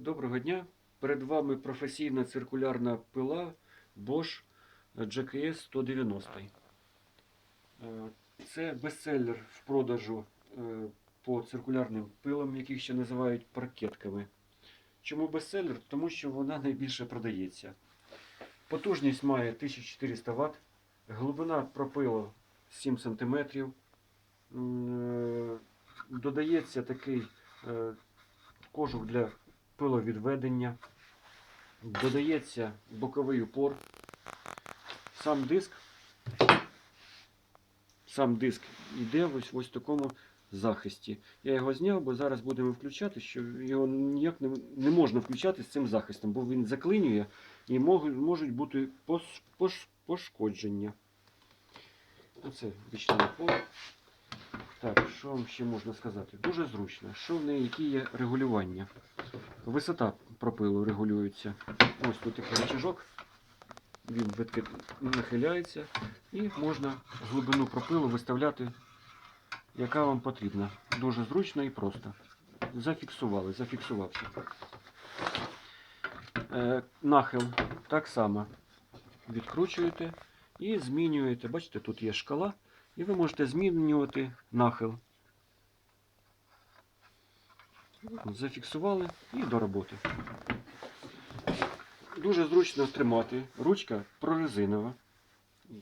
Доброго дня! Перед вами професійна циркулярна пила Bosch GKS 190. Е, Це бестселер в продажу е, по циркулярним пилам, яких ще називають паркетками. Чому бестселер? Тому що вона найбільше продається. Потужність має 1400 Вт, глибина пропилу 7 см. Додається такий е, кожух для пиловідведення. Додається боковий упор. Сам диск. Сам диск йде ось, ось в такому захисті. Я його зняв, бо зараз будемо включати, що його ніяк не, не можна включати з цим захистом, бо він заклинює і можуть, можуть бути пос, пош, пошкодження. Оце бічне поле. Так, що вам ще можна сказати? Дуже зручно. Що в неї, які є регулювання? Висота пропилу регулюється. Ось тут такий рычажок. Він нахиляється і можна глибину пропилу виставляти, яка вам потрібна. Дуже зручно і просто. Зафіксували, зафіксувався. Е, нахил так само відкручуєте і змінюєте. Бачите, тут є шкала, і ви можете змінювати нахил. Зафіксували і до роботи. Дуже зручно тримати. Ручка прорезинова.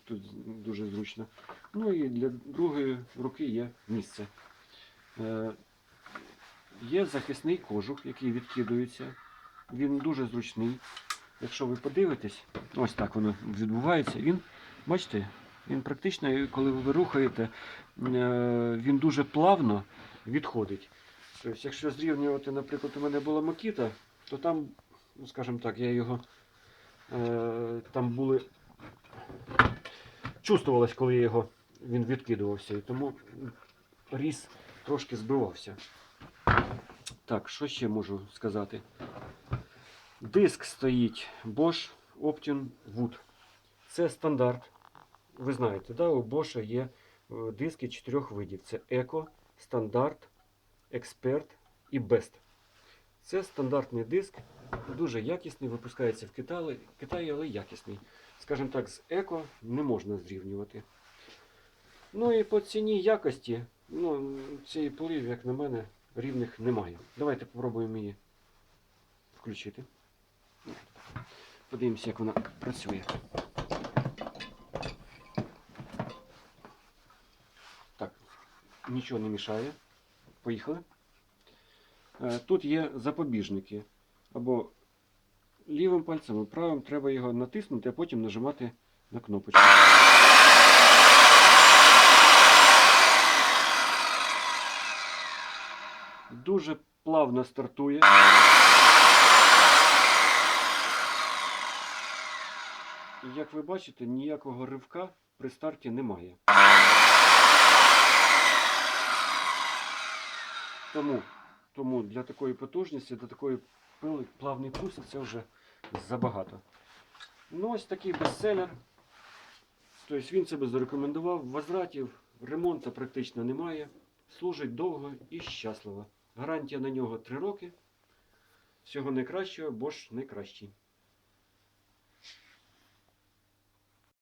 Тут дуже зручно. Ну і для другої руки є місце. Е, є захисний кожух, який відкидується. Він дуже зручний. Якщо ви подивитесь, ось так воно відбувається. Він, бачите, він практично, коли ви рухаєте, е, він дуже плавно відходить. Тобто, якщо зрівнювати, наприклад, у мене була Макіта, то там, ну скажімо так, я його е, там були. Чувствувалось, коли його він відкидувався, і тому ріс трошки збивався. Так, що ще можу сказати? Диск стоїть Bosch Option Wood. Це стандарт. Ви знаєте, да, у Bosch є е, диски чотирьох видів: це Eco, стандарт, Експерт і Best. Це стандартний диск, дуже якісний, випускається в Китаї, Китаї, але якісний. Скажімо так, з еко не можна зрівнювати. Ну і по ціні якості, ну, цієї пили, як на мене, рівних немає. Давайте спробуємо її включити. Подивимося, як вона працює. Нічого не мішає. Поїхали. Е, Тут є запобіжники. Або лівим пальцем, або правим треба його натиснути, а потім нажимати на кнопочку. Дуже плавно стартує. Як ви бачите, ніякого ривка при старті немає. Тому, тому для такої потужності, для такої пили, плавний пуск це вже забагато. Ну, ось такий бестселер. Тобто він себе зарекомендував. Возвратів, ремонту практично немає. Служить довго і щасливо. Гарантія на нього 3 роки. Всього найкращого, бо ж найкращий.